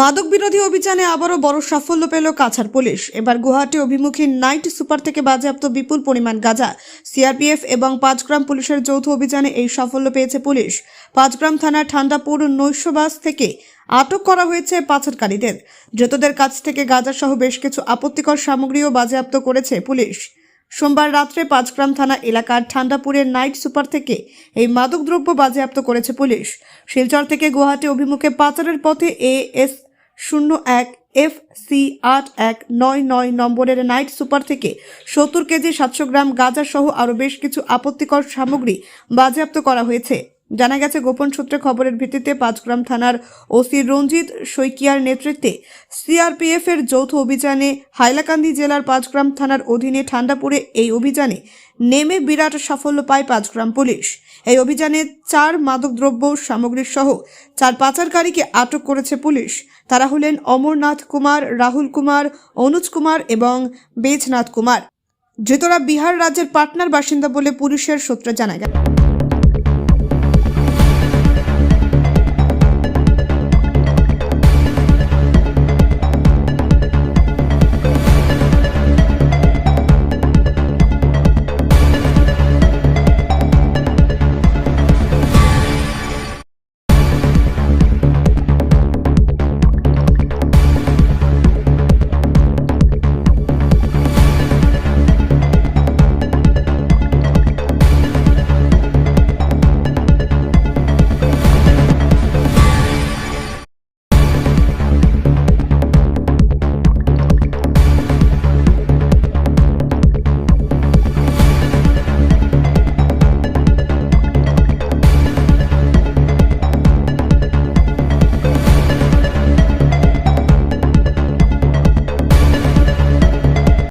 মাদক বিরোধী অভিযানে আবারও বড় সাফল্য পেল কাছাড় পুলিশ। এবার গুয়াহাটি অভিমুখী নাইট সুপার থেকে বাজেয়াপ্ত বিপুল পরিমাণ গাঁজা। সিআরপিএফ এবং পাঁচগ্রাম পুলিশের যৌথ অভিযানে এই সাফল্য পেয়েছে পুলিশ। পাঁচগ্রাম থানার ঠান্ডাপুর নৈশবাস থেকে আটক করা হয়েছে পাচারকারীদের। ধৃতদের কাছ থেকে গাঁজা সহ বেশ কিছু আপত্তিকর সামগ্রীও বাজেয়াপ্ত করেছে পুলিশ। সোমবার রাত্রে পাঁচগ্রাম থানা এলাকার ঠান্ডাপুরের নাইট সুপার থেকে এই মাদকদ্রব্য বাজেয়াপ্ত করেছে পুলিশ। শিলচর থেকে গুয়াহাটি অভিমুখে পাচারের পথে এ এস শূন্য এক এফ সি আট এক নয় নয় নম্বরের নাইট সুপার থেকে সত্তর কেজি সাতশো গ্রাম গাঁজা সহ আরও বেশ কিছু আপত্তিকর সামগ্রী বাজেয়াপ্ত করা হয়েছে। জানা গেছে, গোপন সূত্রে খবরের ভিত্তিতে পাঁচগ্রাম থানার ওসি রঞ্জিত শৈকিয়ার নেতৃত্বে সিআরপিএফ এর যৌথ অভিযানে হাইলাকান্দি জেলার পাঁচগ্রাম থানার অধীনে ঠান্ডাপুরে এই অভিযানে নেমে বিরাট সাফল্য পায় পাঁচগ্রাম পুলিশ। এই অভিযানে চার মাদকদ্রব্য সামগ্রী সহ চার পাচারকারীকে আটক করেছে পুলিশ। তারা হলেন অমরনাথ কুমার, রাহুল কুমার, অনুজ কুমার এবং বেজনাথ কুমার। ধৃতরা বিহার রাজ্যের পাটনার বাসিন্দা বলে পুলিশের সূত্রে জানা গেল